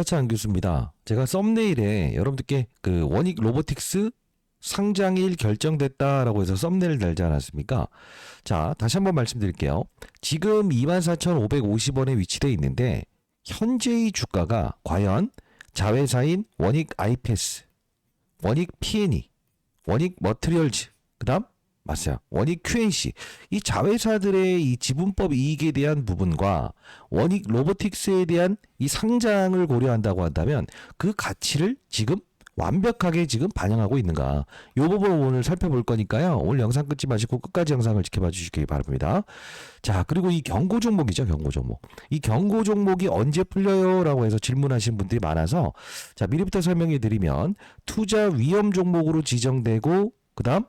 타차한 교수입니다. 제가 썸네일에 여러분들께 그 원익 로보틱스 상장일 결정됐다라고 해서 썸네일 달지 않았습니까? 자, 다시 한번 말씀드릴게요. 지금 24,550원에 위치되어 있는데 현재의 주가가 과연 자회사인 원익 아이패스, 원익 P&E, 원익 머트리얼즈, 그다음 맞아요. 원익 QNC 이 자회사들의 이 지분법 이익에 대한 부분과 원익 로보틱스에 대한 이 상장을 고려한다고 한다면 그 가치를 지금 완벽하게 지금 반영하고 있는가. 요 부분 오늘 살펴볼 거니까요. 오늘 영상 끊지 마시고 끝까지 영상을 지켜봐 주시기 바랍니다. 자 그리고 이 경고 종목이죠 경고 종목. 이 경고 종목이 언제 풀려요? 라고 해서 질문하신 분들이 많아서 자 미리부터 설명해 드리면 투자 위험 종목으로 지정되고 그 다음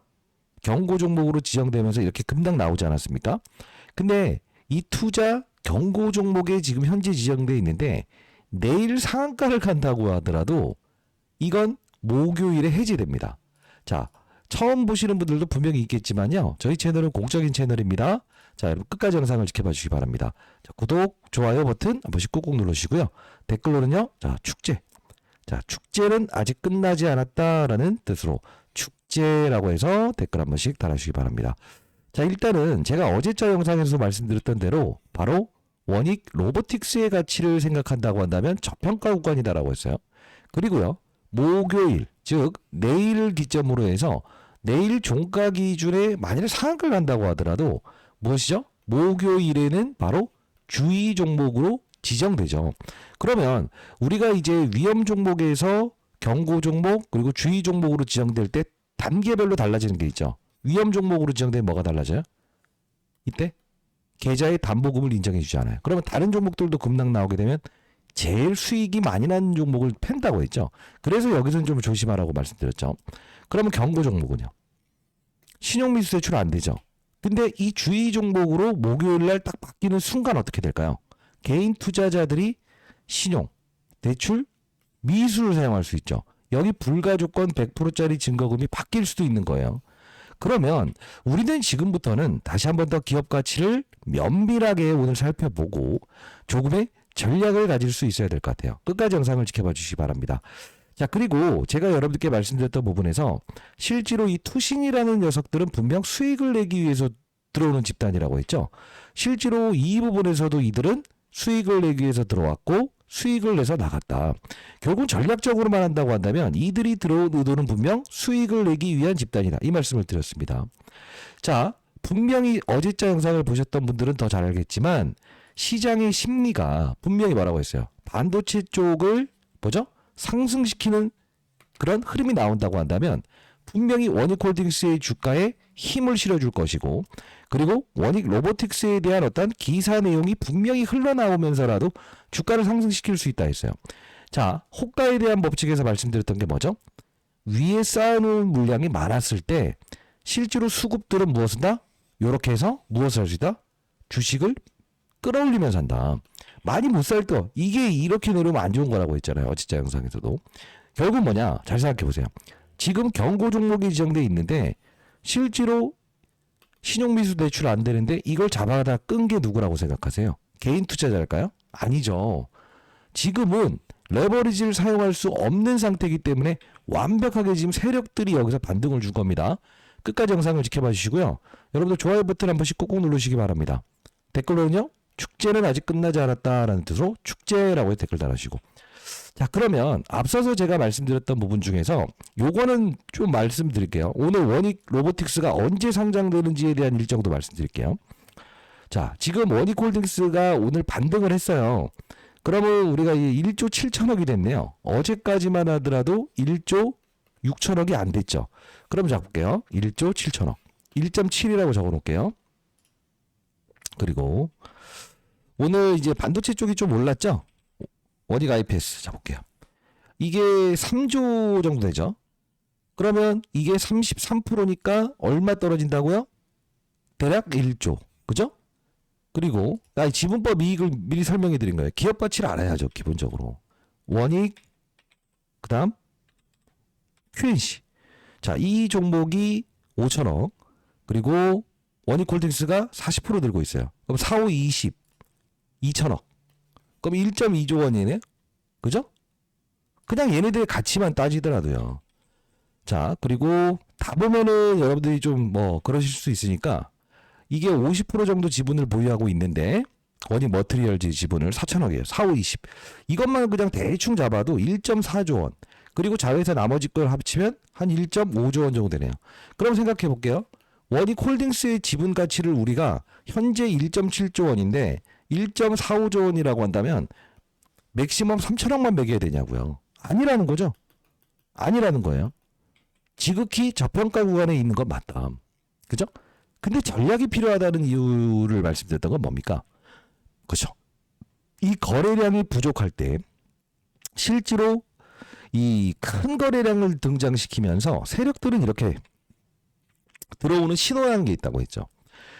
경고 종목으로 지정되면서 이렇게 급락 나오지 않았습니까? 근데 이 투자 경고 종목에 지금 현재 지정돼 있는데 내일 상한가를 간다고 하더라도 이건 목요일에 해지됩니다. 자, 처음 보시는 분들도 분명히 있겠지만요. 저희 채널은 공적인 채널입니다. 자, 여러분 끝까지 영상을 지켜봐 주시기 바랍니다. 자, 구독, 좋아요 버튼 한 번씩 꾹꾹 누르시고요. 댓글로는요. 자, 축제. 자, 축제는 아직 끝나지 않았다라는 뜻으로 축제라고 해서 댓글 한 번씩 달아주시기 바랍니다. 자, 일단은 제가 어제자 영상에서 말씀드렸던 대로 바로 원익 로보틱스의 가치를 생각한다고 한다면 저평가 구간이다라고 했어요. 그리고요, 목요일, 즉, 내일을 기점으로 해서 내일 종가 기준에 만일 상한가를 간다고 하더라도 무엇이죠? 목요일에는 바로 주의 종목으로 지정되죠. 그러면 우리가 이제 위험 종목에서 경고 종목 그리고 주의 종목으로 지정될 때 단계별로 달라지는 게 있죠. 위험 종목으로 지정되면 뭐가 달라져요? 이때 계좌의 담보금을 인정해 주지 않아요. 그러면 다른 종목들도 급락 나오게 되면 제일 수익이 많이 나는 종목을 팬다고 했죠. 그래서 여기서는 좀 조심하라고 말씀드렸죠. 그러면 경고 종목은요. 신용미수 대출 안 되죠. 근데 이 주의 종목으로 목요일 날 딱 바뀌는 순간 어떻게 될까요? 개인 투자자들이 신용, 대출, 미수를 사용할 수 있죠. 여기 불가 조건 100%짜리 증거금이 바뀔 수도 있는 거예요. 그러면 우리는 지금부터는 다시 한 번 더 기업 가치를 면밀하게 오늘 살펴보고 조금의 전략을 가질 수 있어야 될 것 같아요. 끝까지 영상을 지켜봐 주시기 바랍니다. 자, 그리고 제가 여러분들께 말씀드렸던 부분에서 실제로 이 투신이라는 녀석들은 분명 수익을 내기 위해서 들어오는 집단이라고 했죠. 실제로 이 부분에서도 이들은 수익을 내기 위해서 들어왔고 수익을 내서 나갔다. 결국 전략적으로만 한다고 한다면 이들이 들어온 의도는 분명 수익을 내기 위한 집단이다. 이 말씀을 드렸습니다. 자, 분명히 어제자 영상을 보셨던 분들은 더 잘 알겠지만 시장의 심리가 분명히 뭐라고 했어요. 반도체 쪽을 뭐죠? 상승시키는 그런 흐름이 나온다고 한다면 분명히 원익홀딩스의 주가에 힘을 실어줄 것이고 그리고 원익 로보틱스에 대한 어떤 기사 내용이 분명히 흘러나오면서라도 주가를 상승시킬 수 있다 했어요. 자, 호가에 대한 법칙에서 말씀드렸던 게 뭐죠? 위에 쌓아놓은 물량이 많았을 때 실제로 수급들은 무엇을 한다? 요렇게 해서 무엇을 할 수 있다? 주식을 끌어올리면서 한다. 많이 못살때 이게 이렇게 내려오면 안 좋은 거라고 했잖아요. 어치자 영상에서도. 결국 뭐냐? 잘 생각해 보세요. 지금 경고 종목이 지정돼 있는데 실제로 신용미수 대출 안 되는데 이걸 잡아다 끈 게 누구라고 생각하세요? 개인 투자자일까요? 아니죠. 지금은 레버리지를 사용할 수 없는 상태이기 때문에 완벽하게 지금 세력들이 여기서 반등을 줄 겁니다. 끝까지 영상을 지켜봐 주시고요. 여러분들 좋아요 버튼 한 번씩 꾹꾹 누르시기 바랍니다. 댓글로는요. 축제는 아직 끝나지 않았다라는 뜻으로 축제라고 댓글 달아주시고 자 그러면 앞서서 제가 말씀드렸던 부분 중에서 요거는 좀 말씀드릴게요. 오늘 원익 로보틱스가 언제 상장되는지에 대한 일정도 말씀드릴게요. 자 지금 원익 홀딩스가 오늘 반등을 했어요. 그러면 우리가 이 1조 7천억이 됐네요. 어제까지만 하더라도 1조 6천억이 안 됐죠. 그럼 잡을게요. 1조 7천억. 1.7이라고 적어 놓을게요. 그리고 오늘 이제 반도체 쪽이 좀 올랐죠? 원익 IPS 잡을게요. 이게 3조 정도 되죠? 그러면 이게 33%니까 얼마 떨어진다고요? 대략 1조. 그죠? 그리고 나 지분법 이익을 미리 설명해 드린 거예요. 기업 가치를 알아야죠, 기본적으로. 원익 그다음 QNC. 자, 이 종목이 5천억. 그리고 원익홀딩스가 40% 들고 있어요. 그럼 4, 5, 20. 2천억. 그럼 1.2조 원이네. 그죠? 그냥 얘네들의 가치만 따지더라도요. 자, 그리고 다 보면은 여러분들이 좀 뭐 그러실 수 있으니까 이게 50% 정도 지분을 보유하고 있는데 원익 머트리얼즈 지분을 4천억이에요. 4, 5, 20. 이것만 그냥 대충 잡아도 1.4조 원. 그리고 자회사 나머지 걸 합치면 한 1.5조 원 정도 되네요. 그럼 생각해 볼게요. 원익 홀딩스의 지분 가치를 우리가 현재 1.7조 원인데 1.45조 원이라고 한다면 맥시멈 3천억만 매겨야 되냐고요. 아니라는 거죠. 아니라는 거예요. 지극히 저평가 구간에 있는 건 맞다. 그죠? 근데 전략이 필요하다는 이유를 말씀드렸던 건 뭡니까? 그죠? 이 거래량이 부족할 때 실제로 이 큰 거래량을 등장시키면서 세력들은 이렇게 들어오는 신호라는 게 있다고 했죠.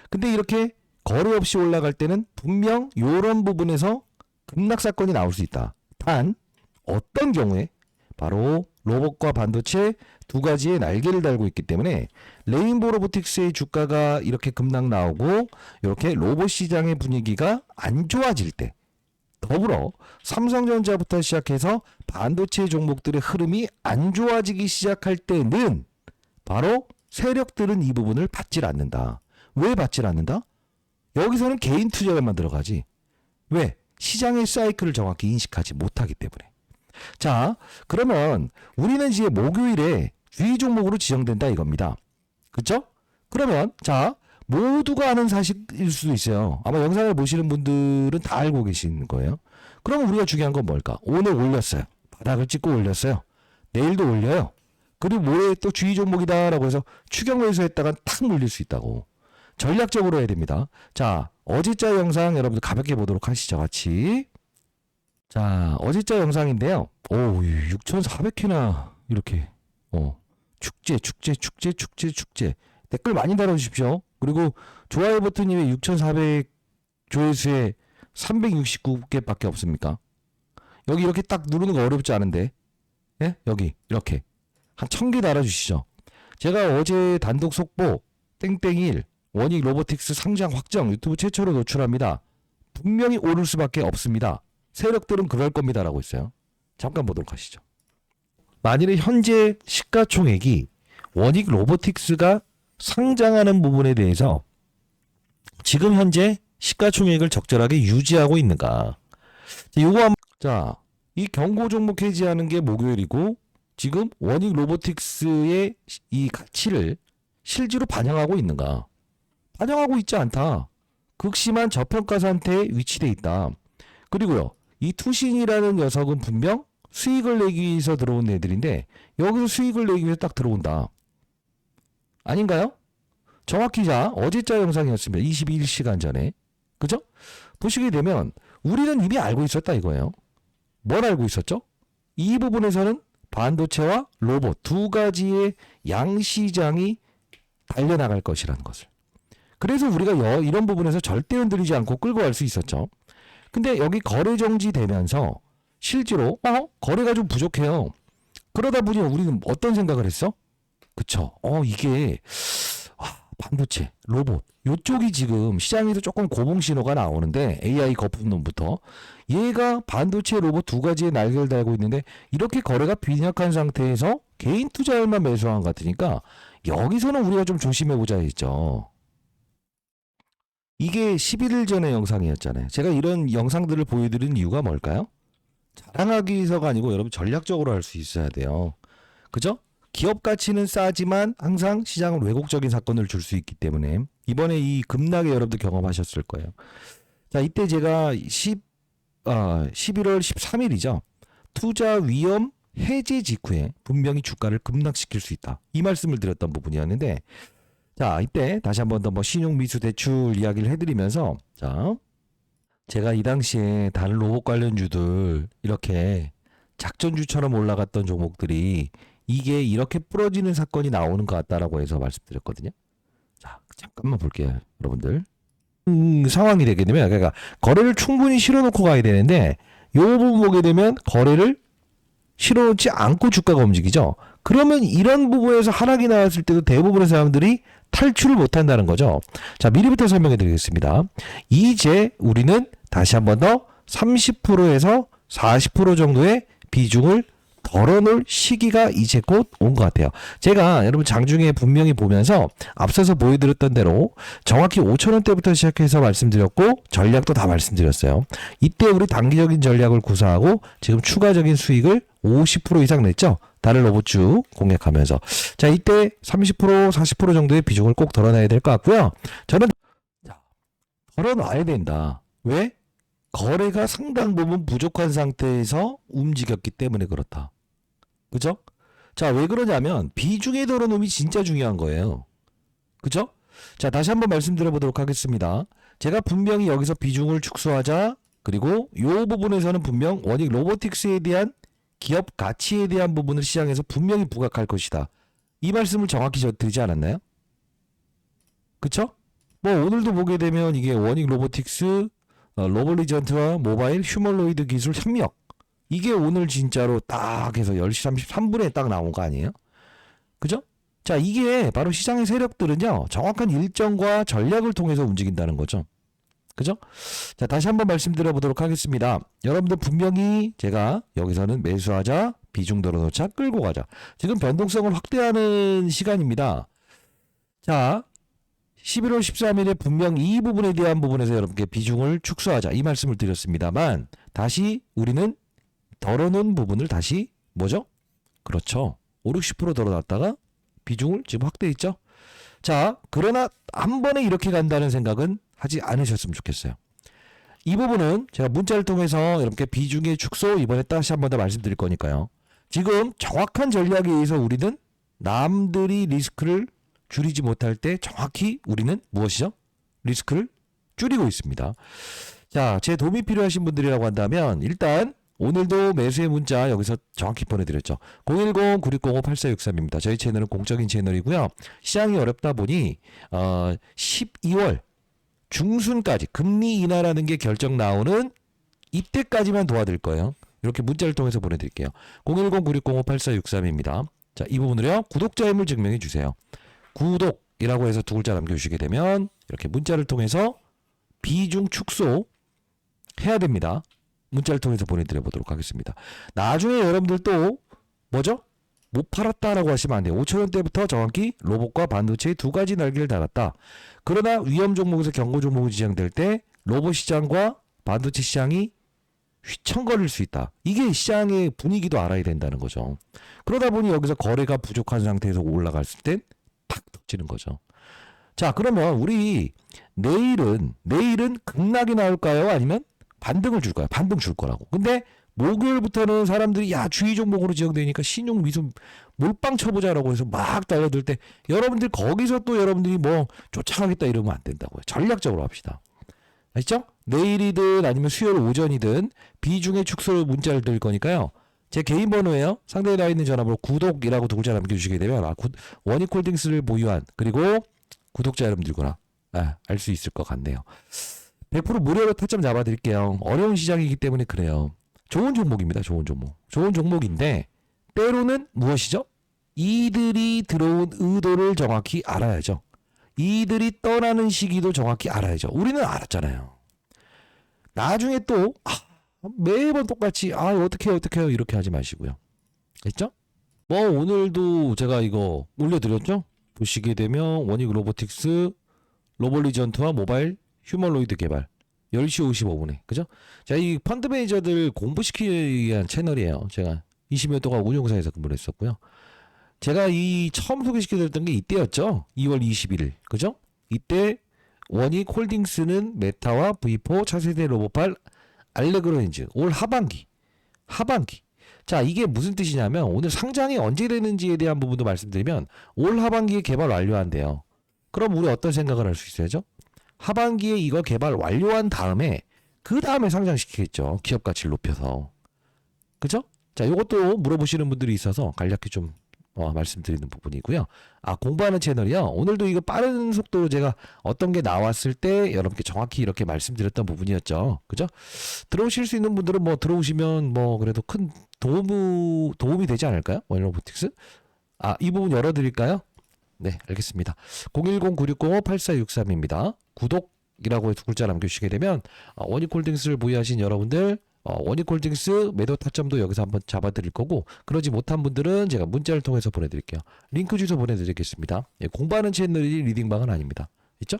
근데 이렇게 거래 없이 올라갈 때는 분명 이런 부분에서 급락 사건이 나올 수 있다. 단 어떤 경우에 바로 로봇과 반도체 두 가지의 날개를 달고 있기 때문에 레인보 로보틱스의 주가가 이렇게 급락 나오고 이렇게 로봇 시장의 분위기가 안 좋아질 때 더불어 삼성전자부터 시작해서 반도체 종목들의 흐름이 안 좋아지기 시작할 때는 바로 세력들은 이 부분을 받질 않는다. 왜 받질 않는다? 여기서는 개인 투자에만 들어가지. 왜? 시장의 사이클을 정확히 인식하지 못하기 때문에. 자, 그러면 우리는 이제 목요일에 주의 종목으로 지정된다 이겁니다. 그쵸? 그러면 자, 모두가 아는 사실일 수도 있어요. 아마 영상을 보시는 분들은 다 알고 계시는 거예요. 그러면 우리가 중요한 건 뭘까? 오늘 올렸어요. 바닥을 찍고 올렸어요. 내일도 올려요. 그리고 모레 또 주의 종목이다라고 해서 추경 매수했다가 탁 물릴 수 있다고. 전략적으로 해야 됩니다. 자, 어제자 영상 여러분들 가볍게 보도록 하시죠. 같이. 자, 어제자 영상인데요. 오, 6,400회나 이렇게 어, 축제, 축제, 축제, 축제, 축제. 댓글 많이 달아 주십시오. 그리고 좋아요 버튼이 6,400 조회수에 369개밖에 없습니까? 여기 이렇게 딱 누르는 거 어렵지 않은데, 예? 여기 이렇게 한 1000개 달아 주시죠. 제가 어제 단독 속보 땡땡일 원익 로보틱스 상장 확정 유튜브 최초로 노출합니다. 분명히 오를 수밖에 없습니다. 세력들은 그럴 겁니다라고 했어요. 잠깐 보도록 하시죠. 만일에 현재 시가총액이 원익 로보틱스가 상장하는 부분에 대해서 지금 현재 시가총액을 적절하게 유지하고 있는가? 자, 요거 한 자, 이 경고 종목 해지하는 게 목요일이고 지금 원익 로보틱스의 이 가치를 실제로 반영하고 있는가? 반영하고 있지 않다. 극심한 저평가 상태에 위치돼 있다. 그리고요, 이 투신이라는 녀석은 분명 수익을 내기 위해서 들어온 애들인데 여기서 수익을 내기 위해서 딱 들어온다. 아닌가요? 정확히 자 어제자 영상이었습니다. 21시간 전에. 그죠? 보시게 되면 우리는 이미 알고 있었다 이거예요. 뭘 알고 있었죠? 이 부분에서는 반도체와 로봇 두 가지의 양시장이 달려나갈 것이라는 것을. 그래서 우리가 여- 이런 부분에서 절대 흔들리지 않고 끌고 갈 수 있었죠. 근데 여기 거래 정지되면서 실제로 어 거래가 좀 부족해요. 그러다 보니 우리는 어떤 생각을 했어? 그쵸? 어 이게 아, 반도체, 로봇 요쪽이 지금 시장에서 조금 고봉 신호가 나오는데 AI 거품론부터 얘가 반도체, 로봇 두 가지의 날개를 달고 있는데 이렇게 거래가 빈약한 상태에서 개인 투자율만 매수한 것 같으니까 여기서는 우리가 좀 조심해 보자 했죠. 이게 11일 전의 영상이었잖아요. 제가 이런 영상들을 보여드린 이유가 뭘까요? 자랑하기 위해서가 아니고 여러분 전략적으로 할 수 있어야 돼요. 그죠? 기업 가치는 싸지만 항상 시장은 왜곡적인 사건을 줄 수 있기 때문에 이번에 이 급락에 여러분들 경험하셨을 거예요. 자, 이때 제가 10, 아, 11월 13일이죠. 투자 위험 해제 직후에 분명히 주가를 급락시킬 수 있다. 이 말씀을 드렸던 부분이었는데 자, 이때 다시 한 번 더 뭐 신용 미수 대출 이야기를 해드리면서 자, 제가 이 당시에 다른 로봇 관련주들 이렇게 작전주처럼 올라갔던 종목들이 이게 이렇게 부러지는 사건이 나오는 것 같다라고 해서 말씀드렸거든요. 자, 잠깐만 볼게요, 여러분들. 음, 상황이 되게 되면 그러니까 거래를 충분히 실어놓고 가야 되는데 요 부분 보게 되면 거래를 실어놓지 않고 주가가 움직이죠. 그러면 이런 부분에서 하락이 나왔을 때도 대부분의 사람들이 탈출을 못한다는 거죠. 자, 미리부터 설명해 드리겠습니다. 이제 우리는 다시 한 번 더 30%에서 40% 정도의 비중을 덜어놓을 시기가 이제 곧 온 것 같아요. 제가 여러분 장중에 분명히 보면서 앞서서 보여드렸던 대로 정확히 5천원대부터 시작해서 말씀드렸고 전략도 다 말씀드렸어요. 이때 우리 단기적인 전략을 구사하고 지금 추가적인 수익을 50% 이상 냈죠. 다른 로봇주 공략하면서 자 이때 30% 40% 정도의 비중을 꼭 덜어놔야 될 것 같고요. 저는 자, 덜어놔야 된다. 왜? 거래가 상당 부분 부족한 상태에서 움직였기 때문에 그렇다. 그죠? 자, 왜 그러냐면 비중의 덜어놓음이 진짜 중요한 거예요. 그죠? 자, 다시 한번 말씀드려 보도록 하겠습니다. 제가 분명히 여기서 비중을 축소하자. 그리고 요 부분에서는 분명 원익 로보틱스에 대한 기업 가치에 대한 부분을 시장에서 분명히 부각할 것이다. 이 말씀을 정확히 저 드리지 않았나요? 그쵸? 뭐 오늘도 보게 되면 이게 원익 로보틱스 어, 로볼리전트와 모바일 휴머로이드 기술 협력 이게 오늘 진짜로 딱 해서 10시 33분에 딱 나온 거 아니에요? 그죠? 자 이게 바로 시장의 세력들은요 정확한 일정과 전략을 통해서 움직인다는 거죠. 그죠? 자 다시 한번 말씀드려 보도록 하겠습니다. 여러분들 분명히 제가 여기서는 매수하자 비중 들어놓자 끌고 가자. 지금 변동성을 확대하는 시간입니다. 자 11월 13일에 분명 이 부분에 대한 부분에서 여러분께 비중을 축소하자 이 말씀을 드렸습니다만 다시 우리는 덜어놓은 부분을 다시 뭐죠? 그렇죠. 5, 60% 덜어놨다가 비중을 지금 확대했죠. 자 그러나 한 번에 이렇게 간다는 생각은 하지 않으셨으면 좋겠어요. 이 부분은 제가 문자를 통해서 여러분께 비중의 축소 이번에 다시 한 번 더 말씀드릴 거니까요. 지금 정확한 전략에 의해서 우리는 남들이 리스크를 줄이지 못할 때 정확히 우리는 무엇이죠? 리스크를 줄이고 있습니다. 자, 제 도움이 필요하신 분들이라고 한다면 일단 오늘도 매수의 문자 여기서 정확히 보내드렸죠. 010-9605-8463입니다. 저희 채널은 공적인 채널이고요. 시장이 어렵다 보니 어, 12월 중순까지 금리 인하라는 게 결정 나오는 이때까지만 도와드릴 거예요. 이렇게 문자를 통해서 보내드릴게요. 010-9605-8463입니다. 자, 이 부분을요. 구독자 임을 증명해 주세요. 구독이라고 해서 두 글자 남겨주시게 되면 이렇게 문자를 통해서 비중 축소 해야 됩니다. 문자를 통해서 보내드려 보도록 하겠습니다. 나중에 여러분들 또 뭐죠? 못 팔았다라고 하시면 안 돼요. 5천 원대부터 정확히 로봇과 반도체의 두 가지 날개를 달았다. 그러나 위험 종목에서 경고 종목이 지정될 때 로봇 시장과 반도체 시장이 휘청거릴 수 있다. 이게 시장의 분위기도 알아야 된다는 거죠. 그러다 보니 여기서 거래가 부족한 상태에서 올라갔을 땐 탁 터지는 거죠. 자, 그러면 우리 내일은 내일은 급락이 나올까요? 아니면 반등을 줄까요? 반등 줄 거라고. 근데 목요일부터는 사람들이 야 주의 종목으로 지정되니까 신용 미수 몰빵 쳐보자라고 해서 막 달려들 때 여러분들 거기서 또 여러분들이 뭐 쫓아가겠다 이러면 안 된다고요. 전략적으로 합시다. 아시죠? 내일이든 아니면 수요일 오전이든 비중의 축소를 문자를 드릴 거니까요. 제 개인 번호예요. 상대에 나와 있는 전화번호 구독이라고 두 글자 남겨주시게 되면 아, 구, 원익홀딩스를 보유한 그리고 구독자 여러분들거나 아, 알 수 있을 것 같네요. 100% 무료로 타점 잡아드릴게요. 어려운 시장이기 때문에 그래요. 좋은 종목입니다. 좋은 종목. 좋은 종목인데 때로는 무엇이죠? 이들이 들어온 의도를 정확히 알아야죠. 이들이 떠나는 시기도 정확히 알아야죠. 우리는 알았잖아요. 나중에 또 아, 매번 똑같이 아 어떻게 어떻게 해요 이렇게 하지 마시고요. 됐죠? 뭐 오늘도 제가 이거 올려드렸죠? 보시게 되면 원익 로보틱스 로볼리전트와 모바일 휴머로이드 개발 10시 55분에 그죠? 자, 이 펀드 매니저들 공부시키기 위한 채널이에요. 제가 20년 동안 운용사에서 근무를 했었고요. 제가 이 처음 소개시켜드렸던 게 이때였죠. 2월 21일. 그죠? 이때 원익 홀딩스는 메타와 V4 차세대 로봇팔 알레그로엔즈 올 하반기. 하반기. 자, 이게 무슨 뜻이냐면 오늘 상장이 언제 되는지에 대한 부분도 말씀드리면 올 하반기에 개발 완료한대요. 그럼 우리 어떤 생각을 할 수 있어야죠? 하반기에 이거 개발 완료한 다음에 그 다음에 상장시키겠죠. 기업 가치를 높여서. 그죠? 자, 요것도 물어보시는 분들이 있어서 간략히 좀 어, 말씀드리는 부분이고요. 아, 공부하는 채널이요. 오늘도 이거 빠른 속도로 제가 어떤 게 나왔을 때 여러분께 정확히 이렇게 말씀드렸던 부분이었죠. 그죠? 들어오실 수 있는 분들은 뭐 들어오시면 뭐 그래도 큰 도움, 도움이 되지 않을까요? 원로보틱스? 아, 이 부분 열어드릴까요? 네, 알겠습니다. 010-9605-8463입니다. 구독 이라고 두 글자 남겨주시게 되면 어, 원익홀딩스를 보유하신 여러분들 어, 원익홀딩스 매도 타점도 여기서 한번 잡아드릴 거고 그러지 못한 분들은 제가 문자를 통해서 보내드릴게요. 링크 주소 보내드리겠습니다. 예, 공부하는 채널이 리딩방은 아닙니다. 있죠?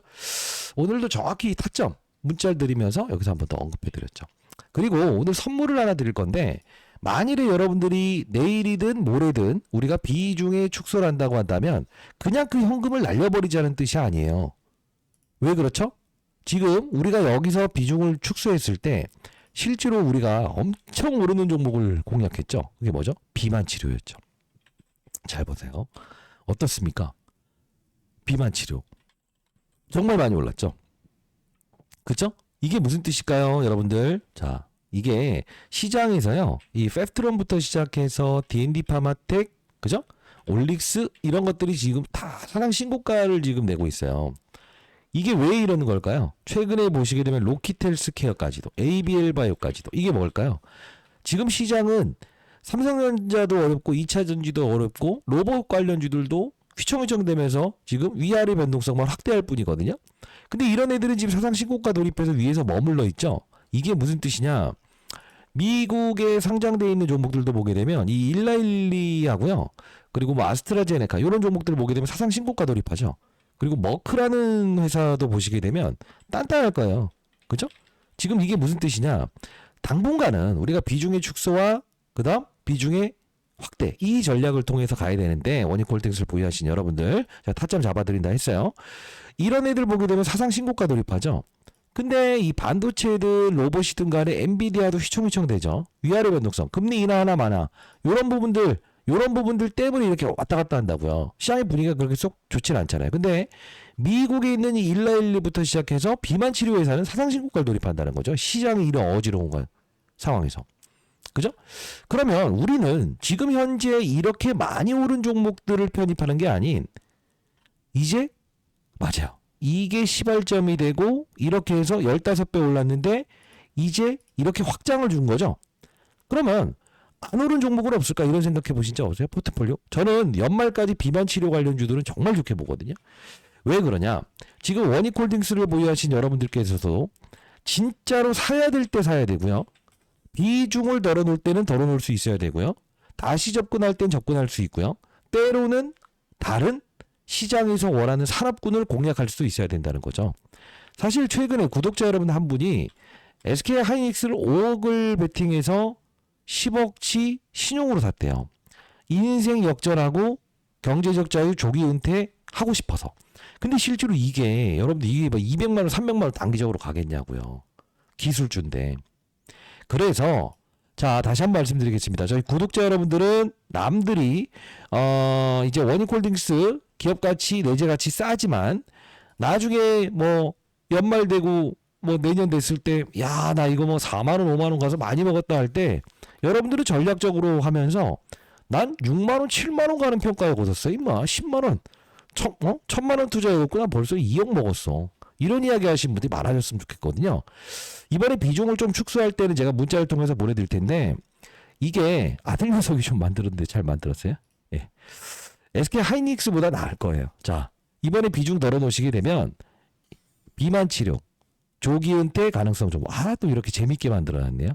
오늘도 정확히 타점 문자를 드리면서 여기서 한번 더 언급해드렸죠. 그리고 오늘 선물을 하나 드릴 건데 만일에 여러분들이 내일이든 모레든 우리가 비중에 축소를 한다고 한다면 그냥 그 현금을 날려버리자는 뜻이 아니에요. 왜 그렇죠? 지금 우리가 여기서 비중을 축소했을 때 실제로 우리가 엄청 오르는 종목을 공략했죠. 그게 뭐죠? 비만 치료였죠. 잘 보세요. 어떻습니까? 비만 치료. 정말 많이 올랐죠. 그쵸? 이게 무슨 뜻일까요, 여러분들? 자, 이게 시장에서요, 이 페프트론부터 시작해서 D&D 파마텍, 그죠? 올릭스 이런 것들이 지금 다 사상 신고가를 지금 내고 있어요. 이게 왜 이러는 걸까요? 최근에 보시게 되면 로키텔스케어까지도, ABL 바이오까지도 이게 뭘까요? 지금 시장은 삼성전자도 어렵고 2차 전지도 어렵고 로봇 관련주들도 휘청휘청되면서 지금 위아래 변동성만 확대할 뿐이거든요. 근데 이런 애들은 지금 사상 신고가 돌입해서 위에서 머물러 있죠. 이게 무슨 뜻이냐? 미국에 상장돼 있는 종목들도 보게 되면 이 일라일리하고요. 그리고 뭐 아스트라제네카 이런 종목들을 보게 되면 사상 신고가 돌입하죠. 그리고 머크라는 회사도 보시게 되면 단단할 거예요. 그죠? 지금 이게 무슨 뜻이냐? 당분간은 우리가 비중의 축소와 그다음 비중의 확대 이 전략을 통해서 가야 되는데 원익홀딩스를 보유하신 여러분들 자 타점 잡아드린다 했어요. 이런 애들 보게 되면 사상 신고가 돌입하죠. 근데 이 반도체든 로봇이든 간에 엔비디아도 휘청휘청 되죠. 위아래 변동성, 금리 인하 하나 많아. 요런 부분들, 요런 부분들 때문에 이렇게 왔다 갔다 한다고요. 시장의 분위기가 그렇게 쏙 좋진 않잖아요. 근데 미국에 있는 이 일라일리부터 시작해서 비만 치료 회사는 사상 신고가를 돌입한다는 거죠. 시장이 이런 어지러운 거- 상황에서. 그죠? 그러면 우리는 지금 현재 이렇게 많이 오른 종목들을 편입하는 게 아닌 이제 맞아요. 이게 시발점이 되고 이렇게 해서 15배 올랐는데 이제 이렇게 확장을 준 거죠. 그러면 안 오른 종목은 없을까 이런 생각해 보신 적 없어요? 포트폴리오? 저는 연말까지 비만 치료 관련 주들은 정말 좋게 보거든요. 왜 그러냐? 지금 원익홀딩스를 보유하신 여러분들께서도 진짜로 사야 될 때 사야 되고요. 비중을 덜어놓을 때는 덜어놓을 수 있어야 되고요. 다시 접근할 땐 접근할 수 있고요. 때로는 다른 시장에서 원하는 산업군을 공략할 수도 있어야 된다는 거죠. 사실 최근에 구독자 여러분 한 분이 SK 하이닉스를 5억을 베팅해서 10억치 신용으로 샀대요. 인생 역전하고 경제적 자유 조기 은퇴하고 싶어서. 근데 실제로 이게 여러분들 이게 뭐 200만 원, 300만 원 단기적으로 가겠냐고요. 기술주인데. 그래서 자 다시 한 번 말씀드리겠습니다. 저희 구독자 여러분들은 남들이 어 이제 원익홀딩스 기업 가치 내재 가치 싸지만 나중에 뭐 연말 되고 뭐 내년 됐을 때 야 나 이거 뭐 4만 원 5만 원 가서 많이 먹었다 할 때 여러분들은 전략적으로 하면서 난 6만 원 7만 원 가는 평가에 얻었어 임마 10만 원 천, 어? 천만 원 투자해갖고 나 벌써 2억 먹었어 이런 이야기 하신 분들이 많아졌으면 좋겠거든요 이번에 비중을 좀 축소할 때는 제가 문자를 통해서 보내드릴 텐데 이게 아들 녀석이 좀 만들었는데 잘 만들었어요 예. SK 하이닉스보다 나을 거예요 자 이번에 비중 덜어 놓으시게 되면 비만 치료 조기 은퇴 가능성 좀, 아, 또 이렇게 재밌게 만들어놨네요.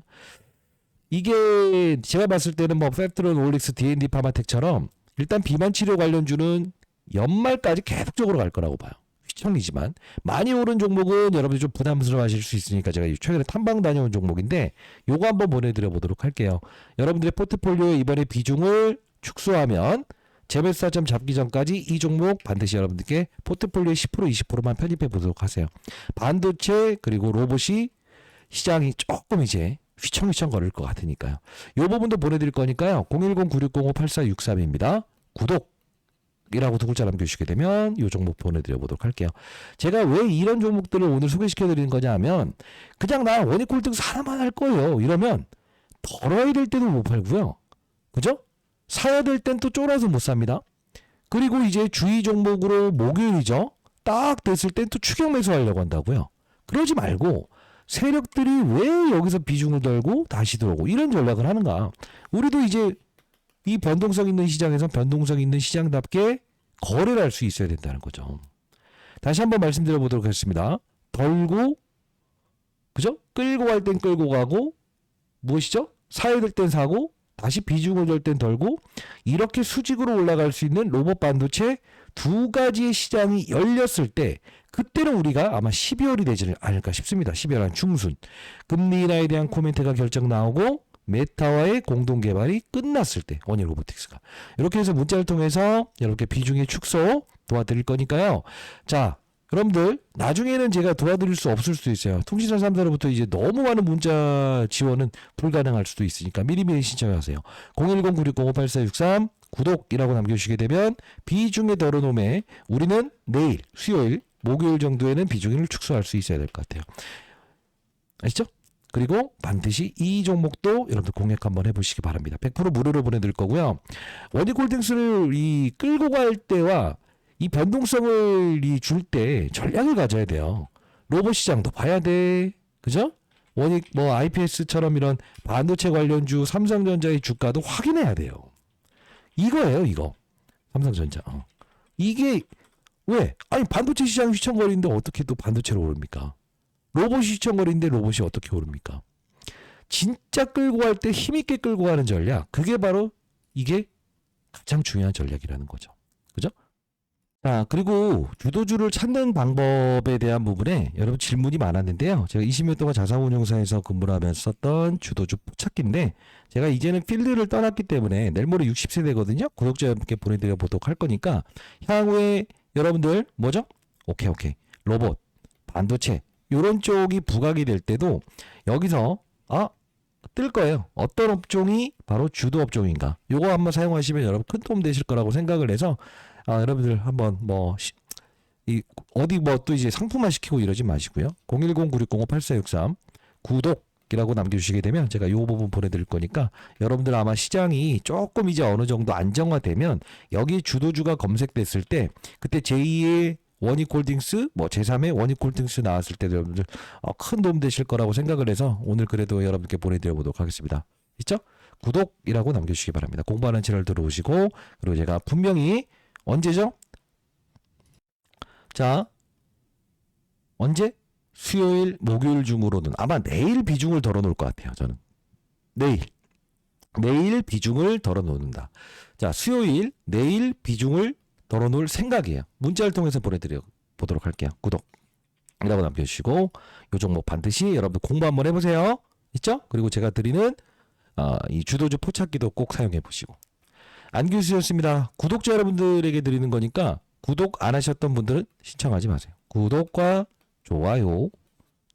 이게 제가 봤을 때는 뭐, 팩트론, 올릭스, D&D 파마텍처럼 일단 비만 치료 관련주는 연말까지 계속적으로 갈 거라고 봐요. 휘청이지만 많이 오른 종목은 여러분들 좀 부담스러워하실 수 있으니까 제가 최근에 탐방 다녀온 종목인데 요거 한번 보내드려 보도록 할게요. 여러분들의 포트폴리오에 이번에 비중을 축소하면 재매수사점 잡기 전까지 이 종목 반드시 여러분들께 포트폴리오의 10% 20%만 편입해 보도록 하세요. 반도체 그리고 로봇이 시장이 조금 이제 휘청휘청 거릴 것 같으니까요. 이 부분도 보내드릴 거니까요. 010-9605-8463입니다. 구독 이라고 두 글자 남겨주시게 되면 이 종목 보내드려 보도록 할게요. 제가 왜 이런 종목들을 오늘 소개시켜 드리는 거냐 하면 그냥 나 원익홀등스 하나만 할 거예요. 이러면 덜어야 될 때도 못 팔고요. 그죠? 사야 될 땐 또 쫄아서 못 삽니다. 그리고 이제 주의 종목으로 목요일이죠. 딱 됐을 땐 또 추격 매수하려고 한다고요. 그러지 말고 세력들이 왜 여기서 비중을 들고 다시 들어오고 이런 전략을 하는가. 우리도 이제 이 변동성 있는 시장에서 변동성 있는 시장답게 거래를 할 수 있어야 된다는 거죠. 다시 한번 말씀드려 보도록 하겠습니다. 덜고 그죠? 끌고 갈 땐 끌고 가고 무엇이죠? 사야 될 땐 사고 다시 비중을 덜 땐 덜고 이렇게 수직으로 올라갈 수 있는 로봇 반도체 두 가지의 시장이 열렸을 때 그때는 우리가 아마 12월이 되지 않을까 싶습니다. 12월 한 중순 금리 인하에 대한 코멘트가 결정 나오고 메타와의 공동 개발이 끝났을 때 원일 로보틱스가 이렇게 해서 문자를 통해서 이렇게 비중의 축소 도와드릴 거니까요. 자, 여러분들 나중에는 제가 도와드릴 수 없을 수도 있어요. 통신사 3사로부터 이제 너무 많은 문자 지원은 불가능할 수도 있으니까 미리미리 신청하세요. 010-9605-8463 구독이라고 남겨주시게 되면 비중에 덜어놓음에 우리는 내일 수요일 목요일 정도에는 비중을 축소할 수 있어야 될 것 같아요. 아시죠? 그리고 반드시 이 종목도 여러분들 공략 한번 해보시기 바랍니다. 100% 무료로 보내드릴 거고요. 원익홀딩스를 이 끌고 갈 때와 이 변동성을 이 줄 때 전략을 가져야 돼요. 로봇 시장도 봐야 돼. 그죠? 원익 뭐 IPS처럼 이런 반도체 관련주 삼성전자의 주가도 확인해야 돼요. 이거예요, 이거. 삼성전자. 어. 이게 왜? 아니 반도체 시장 휘청거리는데 어떻게 또 반도체로 오릅니까? 로봇이 휘청거리는데 로봇이 어떻게 오릅니까? 진짜 끌고 갈 때 힘있게 끌고 가는 전략. 그게 바로 이게 가장 중요한 전략이라는 거죠. 자, 그리고 주도주를 찾는 방법에 대한 부분에 여러분 질문이 많았는데요. 제가 20년 동안 자산운용사에서 근무를 하면서 썼던 주도주 포착기인데 제가 이제는 필드를 떠났기 때문에 내일 모레 60세 되거든요. 구독자 여러분께 보내드려 보도록 할 거니까 향후에 여러분들 뭐죠? 오케이 오케이 로봇, 반도체 요런 쪽이 부각이 될 때도 여기서 아 뜰 거예요. 어떤 업종이 바로 주도 업종인가? 요거 한번 사용하시면 여러분 큰 도움 되실 거라고 생각을 해서 아, 여러분들 한번 뭐이 어디 뭐 또 이제 상품화 시키고 이러지 마시고요. 010-9605-8463 구독이라고 남겨주시게 되면 제가 요 부분 보내드릴 거니까 여러분들 아마 시장이 조금 이제 어느 정도 안정화되면 여기 주도주가 검색됐을 때 그때 제2의 원익홀딩스 뭐 제3의 원익홀딩스 나왔을 때 여러분들 어, 큰 도움 되실 거라고 생각을 해서 오늘 그래도 여러분께 보내드려 보도록 하겠습니다. 있죠? 구독이라고 남겨주시기 바랍니다. 공부하는 채널 들어오시고 그리고 제가 분명히 언제죠? 자 언제? 수요일, 목요일 중으로는 아마 내일 비중을 덜어놓을 것 같아요. 저는 내일 내일 비중을 덜어놓는다. 자 수요일 내일 비중을 덜어놓을 생각이에요. 문자를 통해서 보내드려 보도록 할게요. 구독 이라고 남겨주시고 요 종목 반드시 여러분들 공부 한번 해보세요. 있죠? 그리고 제가 드리는 어, 이 주도주 포착기도 꼭 사용해 보시고 안규수였습니다. 구독자 여러분들에게 드리는 거니까 구독 안 하셨던 분들은 신청하지 마세요. 구독과 좋아요,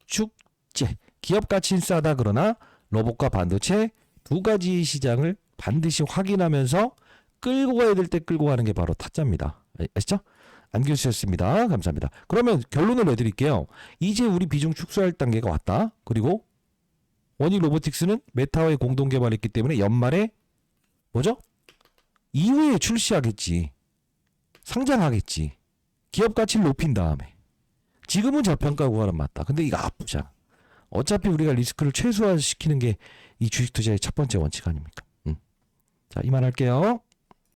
축제, 기업 가치 싸다 그러나 로봇과 반도체 두 가지 시장을 반드시 확인하면서 끌고 가야 될 때 끌고 가는 게 바로 타짜입니다. 아- 아시죠? 안규수였습니다. 감사합니다. 그러면 결론을 내드릴게요. 이제 우리 비중 축소할 단계가 왔다. 그리고 원익 로보틱스는 메타와의 공동 개발했기 때문에 연말에 뭐죠? 이후에 출시하겠지. 상장하겠지. 기업 가치를 높인 다음에. 지금은 저평가 구간은 맞다. 근데 이거 아프잖아. 어차피 우리가 리스크를 최소화시키는 게 이 주식 투자의 첫 번째 원칙 아닙니까? 음. 자, 이만할게요.